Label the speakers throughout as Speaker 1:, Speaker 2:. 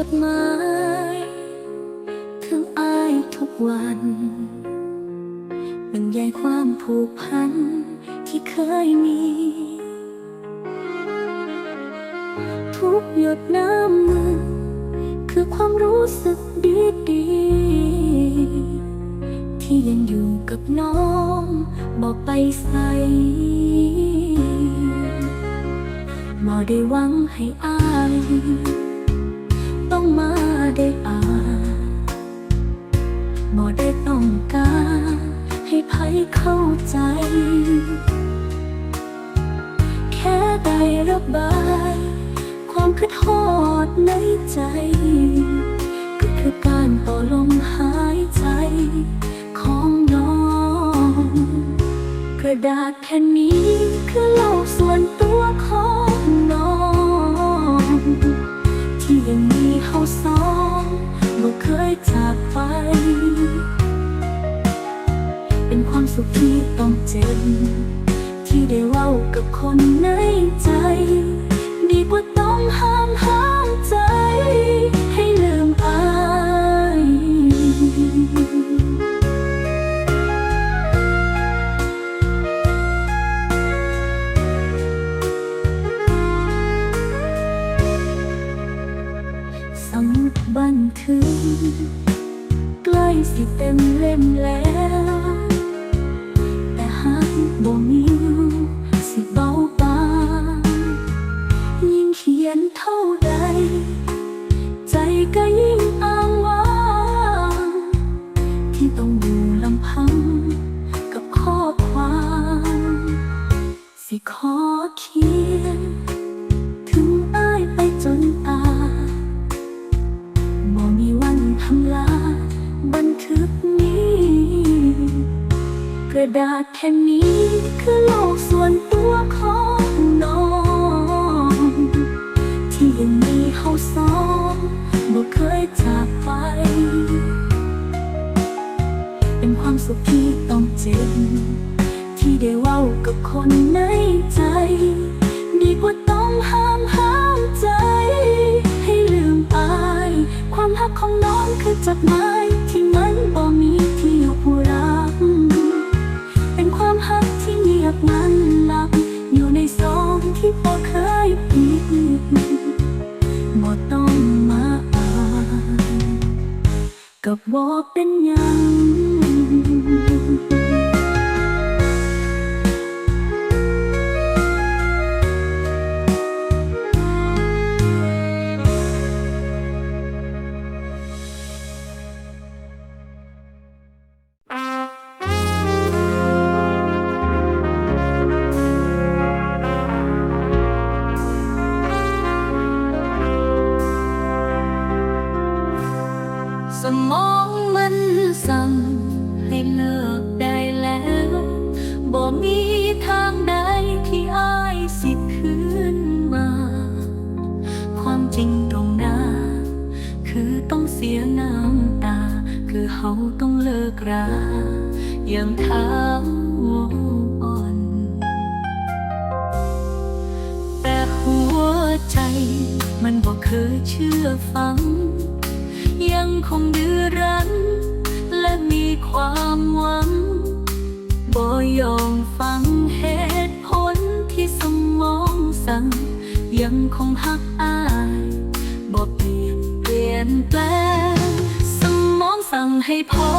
Speaker 1: จดหมายถึงอายทุกวันบรรยายความผูกพันที่เคยมี ทุกหยดน้ำมือคือความรู้สึกดีดีที่ยังอยู่กับน้องบอกไปใส่บ่ได้หวังให้อาย ต้องมาได้อ่านบ่ได้ต้องการให้ใครเข้าใจ แค่ได้ระบาย ความคิดทอดในใจ ก็คือการต่อลมหายใจของน้อง กระดาษแผ่นนี้คือเล่าส่วนตัวของ ยังมีเฮาสองบ่เคยจากไป เป็นความสุขที่ต้องเจ็บ ที่ได้เว้ากับคนในใจ ดีกว่าต้องห้ามห้า เท่าใจก็ยิ่งอ้างว้างที่ต้องอยู่ลำพัง กับข้อความ สิขอเขียน ถึงอ้ายไปจนตายบ่มีวันทำลายบันทึกนี้ กระดาษแผ่นนี้คือโลก วามสุขที่ต้องเจ็บ ที่ได้เว้ากับคนในใจ ดีกว่าต้องห้ามห้ามใจ ให้ลืมอายความรักของน้องคือจดหมายที่มันบ่มีที่อยู่ผู้รับเป็นความหักที่เงียบมันหลับ อยู่ในซองที่พอเคยปิดบ่ต้องมาอ่านกับบอกเป็นยัง มันบอกเคยเชื่อฟัง ยังคงดื้อรั้น และมีความหวังบ่ยอมฟังเหตุผลที่สมองสั่ง ยังคงหักอายบ่เปลี่ยนเปลี่ยนแปลงสมองสั่งให้พอ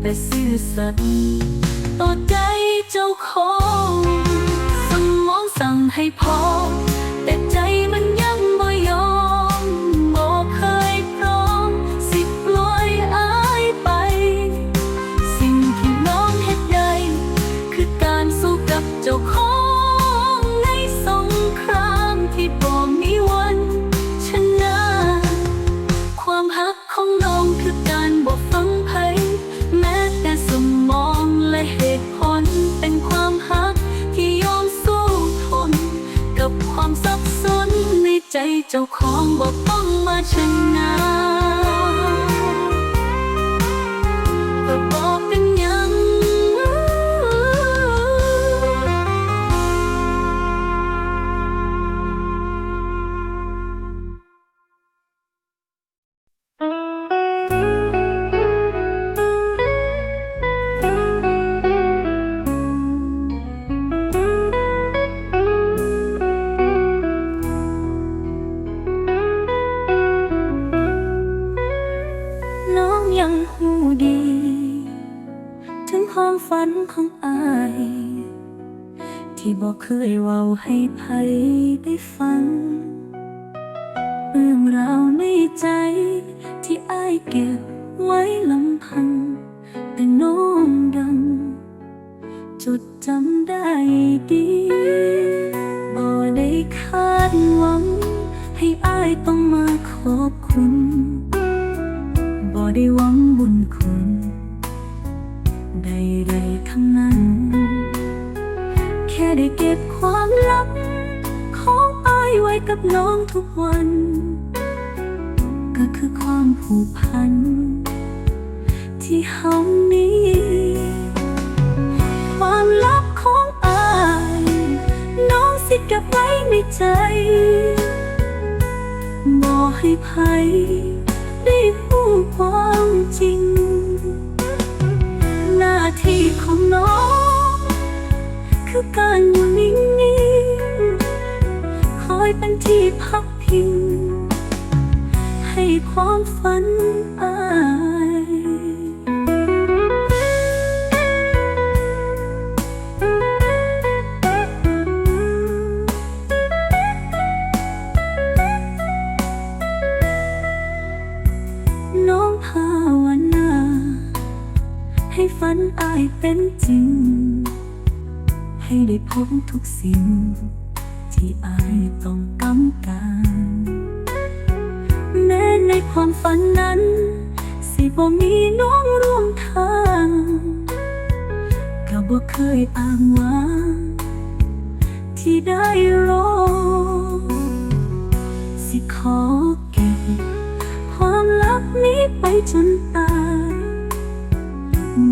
Speaker 1: แต่ซื่อสัตย์ต่อใจเจ้าของ สมองสั่งให้พอ แต่ใจมัน สับสนในใจเจ้าของบอกต้องมาชนะ ถึงความฝันของอาย ที่บอกเคยเว้าให้ใครได้ฟังเรื่องราวในใจ ที่อายเก็บไว้ลำพัง แต่น้องดังจดจำได้ดีบ่ได้คาดหวัง ให้อายต้องมาขอบคุณบ่ได้หวัง เก็บความลับ ของอายไว้กับน้องทุกวัน ก็คือความผูกพัน ที่เฮามีความลับของอาย น้องสิเก็บไว้ในใจบอกให้ใครได้รู้ความจริง หน้าที่ของน้อง คือการอยู่นิ่งๆคอยเป็นที่พักพิง ให้ความฝัน ได้พบทุกสิ่ง ที่อายต้องกำการแม้ในความฝันนั้น สิบ่มีน้องร่วมทางก็บ่เคยอ้างว้างที่ได้รอสิขอเก็บความลับนี้ไปจนตาย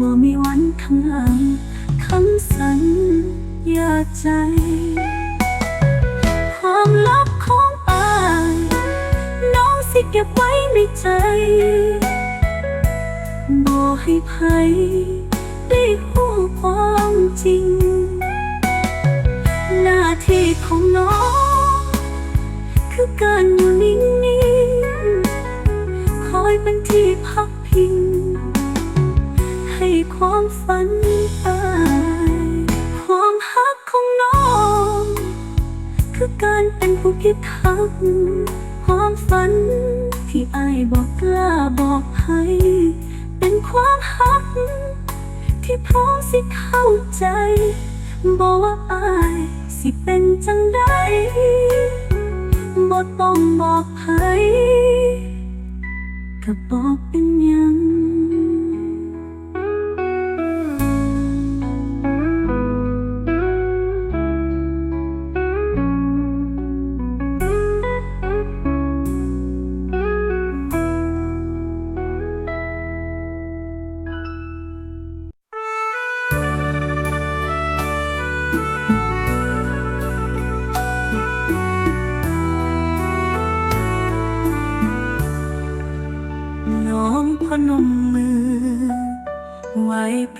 Speaker 1: บ่มีวันคำลาคำสัญ ญาใจ ความลับของอายน้องสิเก็บไว้ในใจบ่ให้ใครได้รู้ความจริง หน้าที่ของน้อง คือการอยู่นิ่งๆคอยเป็นที่พักพิง ให้ความฝันอา คือการเป็นผู้พิทักษ์ความฝัน ที่อายบอกกล้าบอกให้เป็นความฮัก ที่พร้อมสิเข้าใจ บอกว่าอายสิเป็นจังใดบ่ต้องบอกใครก็บอกเป็นยัง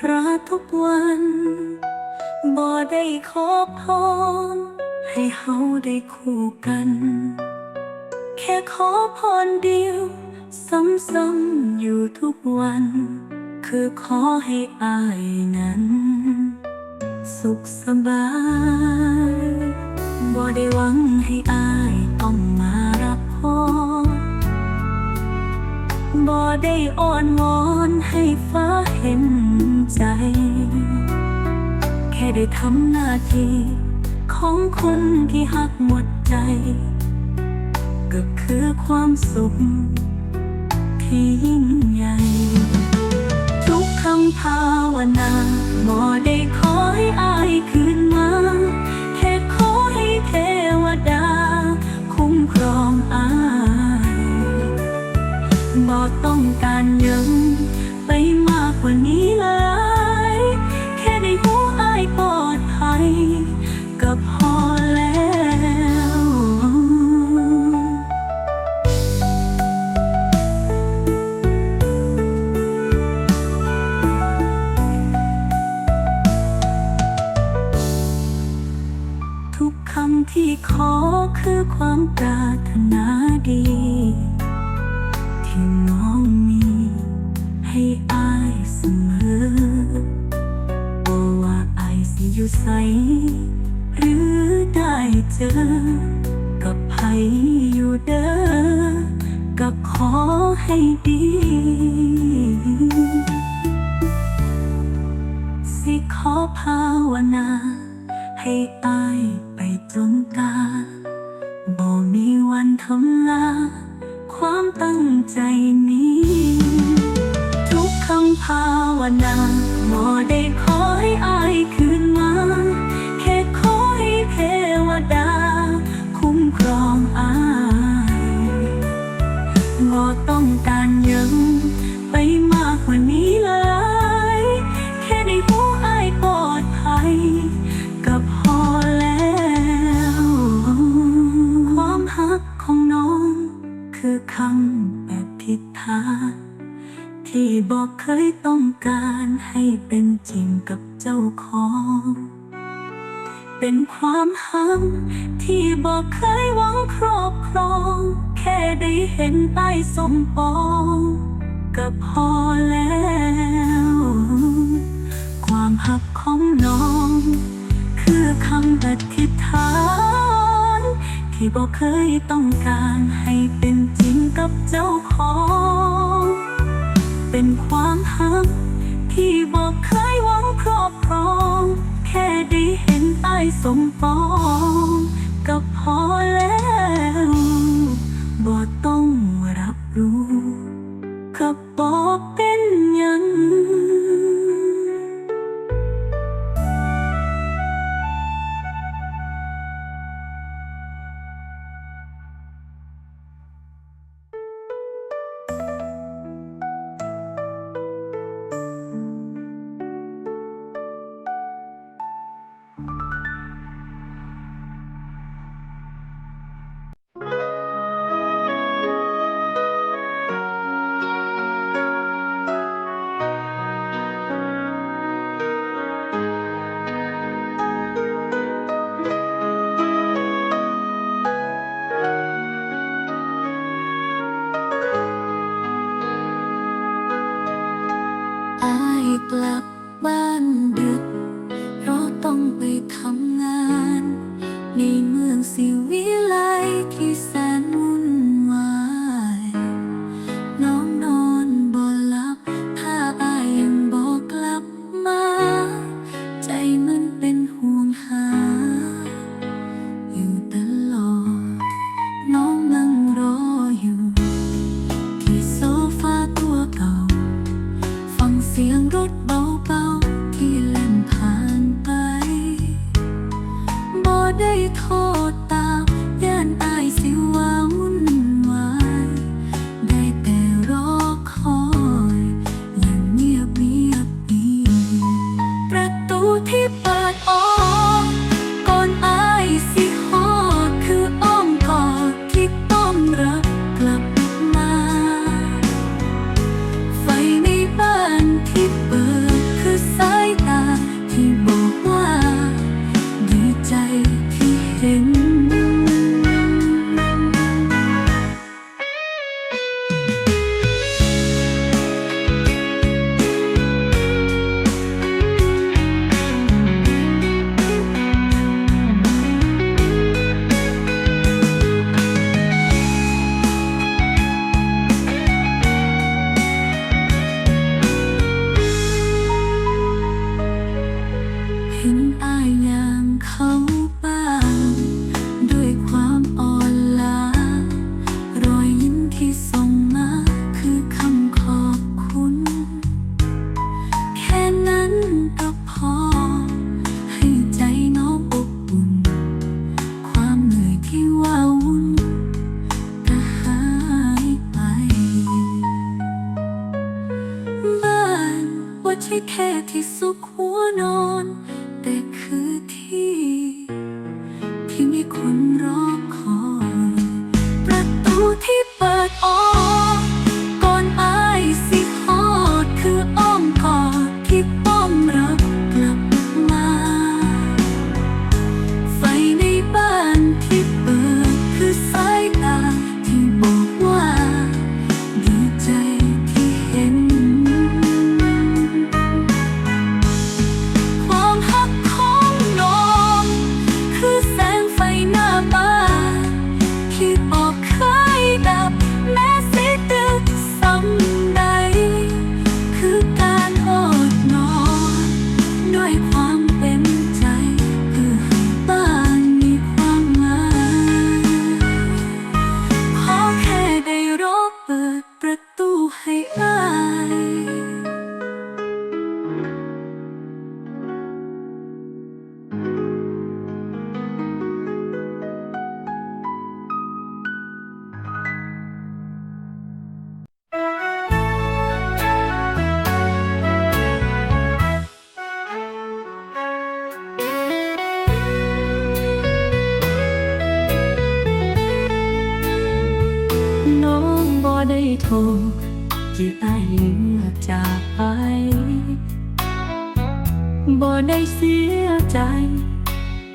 Speaker 1: พระทุกวัน บ่ได้ขอพรให้เฮาได้คู่กัน แค่ขอพรเดียว ซ้ำๆอยู่ทุกวัน คือขอให้อายนั้น สุขสบาย บ่ได้หวังให้อาย บ่ได้อ้อนวอนให้ฟ้าเห็นใจ แค่ได้ทำหน้าที่ของคนที่หักหมดใจ ก็คือความสุขที่ยิ่งใหญ่ทุกคำภาวนาหมอได้ขอให้อายคืนมา บ่ต้องการยัง ไปมากกว่านี้แล้ว คำแบบผิดทางที่บอกเคยต้องการให้เป็นจริงกับเจ้าของ เป็นความหักที่บอกเคยหวังครอบครอง แค่ได้เห็นใต้สมปองก็พอแล้ว ความหักของน้อง คือคำอธิษฐาน ที่บอกเคยต้องการให้เป็นจริงกับเจ้าของ เป็นความหักที่บอกเคยหวังครอบครอง แค่ได้เห็นใต้สมปองก็พอแล้วบ่ต้องรับรู้ก็บอก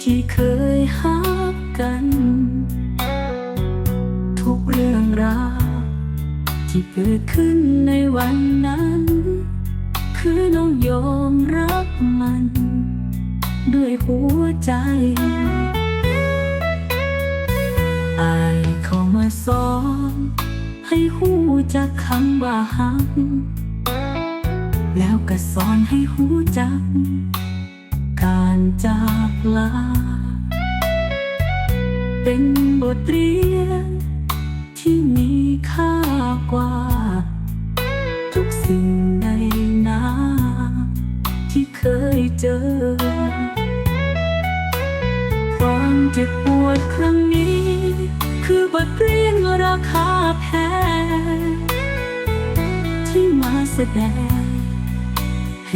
Speaker 1: ที่เคยหักกัน ทุกเรื่องราวที่เกิดขึ้นในวันนั้น คือน้องยอมรับมัน ด้วยหัวใจอายเข้ามาสอนให้หูจักคำว่าหักแล้วก็สอนให้หูจัก การจากลา เป็นบทเรียน ที่มีค่ากว่า ทุกสิ่งในนาที่เคยเจอ ความเจ็บปวดครั้งนี้ คือบทเรียนราคาแพงที่มาแสดง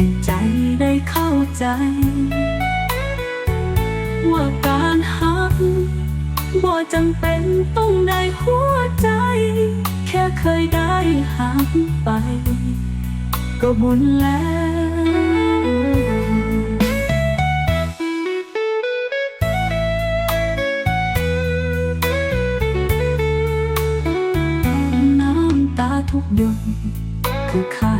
Speaker 1: ให้ใจได้เข้าใจ ว่าการหักบ่จำเป็นต้องได้หัวใจ แค่เคยได้หักไป ก็บุญแล้วน้ำตาทุกหยดคือค่า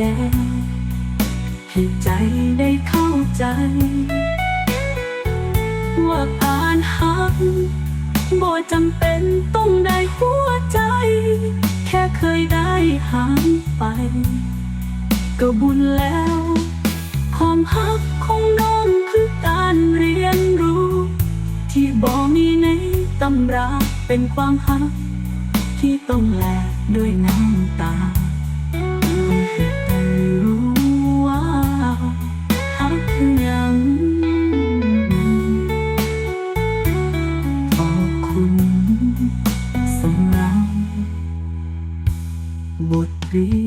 Speaker 1: ดง ให้ใจได้เข้าใจ ว่าการหักบ่จำเป็นต้องได้หัวใจ แค่เคยได้หักไป ก็บุญแล้ว ความหักของน้องคือการเรียนรู้ ที่บอกมีในตำราเป็นความหัก ที่ต้องแลกด้วยน้ำตา คุ